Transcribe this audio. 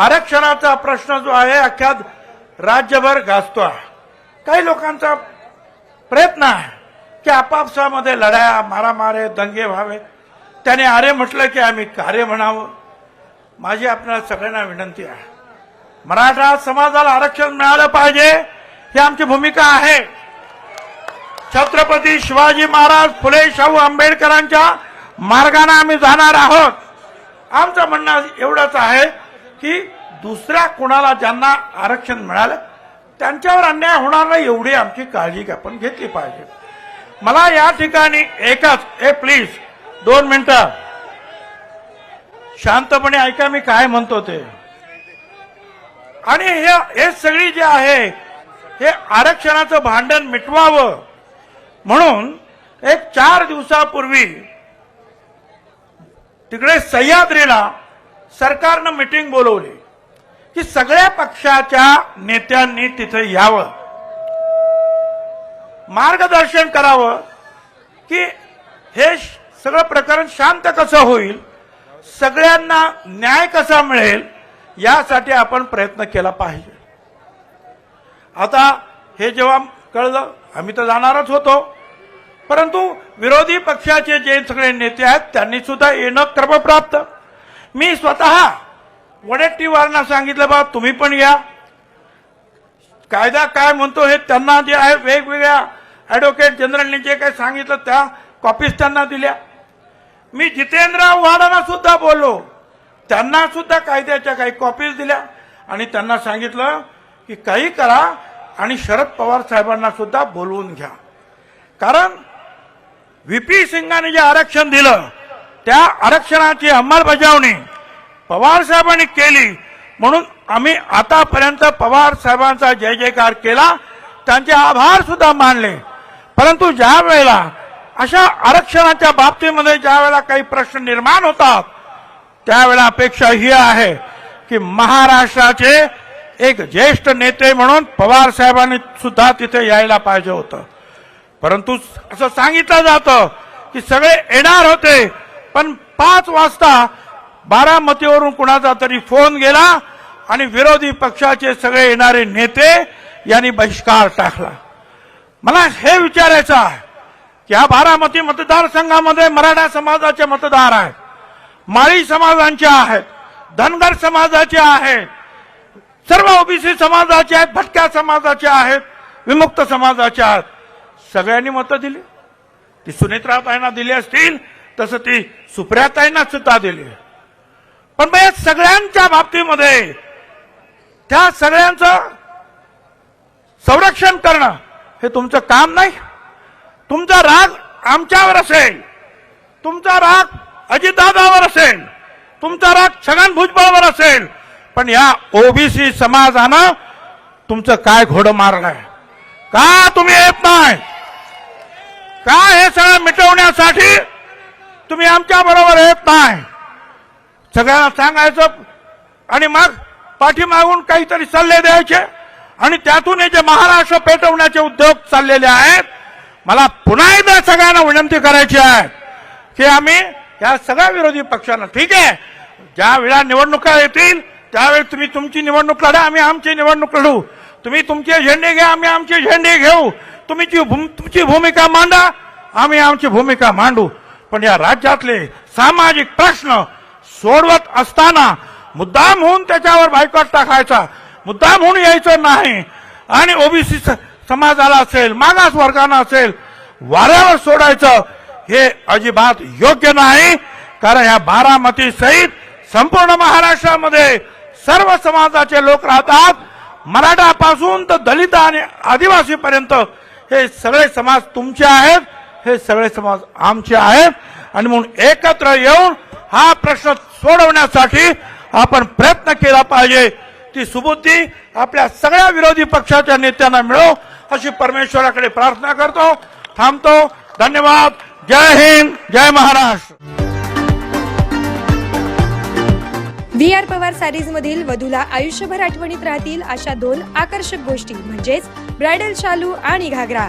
आरक्षणाचा प्रश्न जो आहे अख्ख्या राज्यभर गाजतो आहे काही लोकांचा प्रयत्न आहे की आपापसामध्ये लढाया मारामारे दंगे व्हावे. त्याने आरे म्हटलं की आम्ही कार्य म्हणावं. माझी आपल्याला सगळ्यांना विनंती आहे. मराठा समाजाला आरक्षण मिळालं पाहिजे ही आमची भूमिका आहे. छत्रपती शिवाजी महाराज फुले शाहू आंबेडकरांच्या मार्गाने आम्ही जाणार आहोत. आमचं म्हणणं एवढंच आहे की दुसऱ्या कुणाला ज्यांना आरक्षण मिळालं त्यांच्यावर अन्याय होणार नाही एवढी आमची काळजी आपण घेतली पाहिजे. मला या ठिकाणी एकच ए प्लीज दोन मिनिटं. शांतपणे ऐका मी काय म्हणतो ते. आणि हे हे सगळी जे आहे हे आरक्षणाचं भांडण मिटवावं. म्हणून एक चार दिवसापूर्वी तिकडे सह्याद्रीला सरकारनं मिटिंग बोलवली की सगळ्या पक्षाच्या नेत्यांनी तिथे यावं. मार्गदर्शन करावं की हे सगळं प्रकरण शांत कसं होईल सगळ्यांना न्याय कसा मिळेल यासाठी आपण प्रयत्न केला पाहिजे. आता हे जेव्हा कळलं आम्ही तर जाणारच होतो. परंतु विरोधी पक्षाचे जे सगळे नेते आहेत त्यांनी सुद्धा येणं क्रमप्राप्त. मी स्वतः वडेट्टीवारांना सांगितलं बा तुम्ही पण या. कायदा काय म्हणतो हे त्यांना जे आहे वेगवेगळ्या ऍडव्होकेट जनरलने जे काही सांगितलं त्या कॉपीज त्यांना दिल्या. मी जितेंद्र आव्हाडांना सुद्धा बोललो. त्यांना सुद्धा कायद्याच्या काही कॉपीज दिल्या. आणि त्यांना सांगितलं की काही करा आणि शरद पवार साहेबांना सुद्धा बोलवून घ्या. कारण व्ही पी सिंगाने जे आरक्षण दिलं त्या आरक्षणाची अंमलबजावणी पवार साहेबांनी केली. म्हणून आम्ही आतापर्यंत पवार साहेबांचा जय जयकार केला. त्यांचे आभार सुद्धा मानले. परंतु ज्या वेळेला अशा आरक्षणाच्या बाबतीमध्ये ज्या वेळेला काही प्रश्न निर्माण होतात त्यावेळेला अपेक्षा ही आहे की महाराष्ट्राचे एक ज्येष्ठ नेते म्हणून पवार साहेबांनी सुद्धा तिथे यायला पाहिजे होतं. परंतु असं सांगितलं जातं की सगळे येणार होते. पण पाच वाजता बारामतीवरून कुणाचा तरी फोन गेला आणि विरोधी पक्षाचे सगळे येणारे नेते यांनी बहिष्कार टाकला. मला हे विचारायचं आहे की या बारामती मतदारसंघामध्ये मराठा समाजाचे मतदार आहेत माळी समाजांचे आहेत धनगर समाजाचे आहेत सर्व ओबीसी समाजाचे आहेत भटक्या समाजाचे आहेत विमुक्त समाजाचे आहेत सगळ्यांनी मतं दिली. ती सुनेत्राताईंना दिली असतील तसं ती सुप्रियाताईंना सुद्धा दिली पण मग या सगळ्यांच्या बाबतीमध्ये त्या सगळ्यांचं संरक्षण करणं हे तुमचं काम नाही. तुमचा राग आमच्यावर असेल. तुमचा राग अजितदादावर असेल. तुमचा राग छगन भुजबळवर असेल. पण या ओबीसी समाजानं तुमचं काय घोडं मारलंय? का तुम्ही येत नाही? का हे सगळं मिटवण्यासाठी तुम्ही आमच्या बरोबर येत नाही. सगळ्यांना सांगायचं आणि मग पाठीमागून काहीतरी सल्ले द्यायचे आणि त्यातून हे जे महाराष्ट्र पेटवण्याचे उद्योग चाललेले आहेत मला पुन्हा एकदा सगळ्यांना विनंती करायची आहे की आम्ही या सगळ्या विरोधी पक्षांना ठीक आहे ज्या वेळा निवडणुका येतील त्यावेळी तुम्ही तुमची निवडणूक लढा आम्ही आमची निवडणूक लढू. तुम्ही तुमचे झेंडे घ्या आम्ही आमचे झेंडे घेऊ. तुम्ही जी तुमची भूमिका मांडा आम्ही आमची भूमिका मांडू. पण या राज्यातले सामाजिक प्रश्न सोडवत असताना मुद्दाम होऊन त्याच्यावर बायकॉट टाकायचा मुद्दाम होऊन यायचं नाही. आणि ओबीसी समाजाला असेल मागास वर्गाला असेल वाऱ्यावर सोडायचं हे अजिबात योग्य नाही. कारण ह्या बारामती सहित संपूर्ण महाराष्ट्रामध्ये सर्व समाजाचे लोक राहतात. मराठापासून तर दलित आणि आदिवासीपर्यंत हे सगळे समाज तुमचे आहेत. हे सगळे समाज आमचे आहेत आणि म्हणून एकत्र येऊन हा प्रश्न सोडवण्यासाठी आपण प्रयत्न केला पाहिजे. ती सुबुद्धी आपल्या सगळ्या विरोधी पक्षाच्या नेत्यांना मिळो अशी परमेश्वराकडे प्रार्थना करतो. थांबतो. धन्यवाद. जय हिंद. जय Maharashtra. V R Pawar sarees मधील वधूला आयुष्यभर आठवणीत राहतील अशा दोन आकर्षक गोष्टी म्हणजेच ब्रायडल शालू आणि घागरा.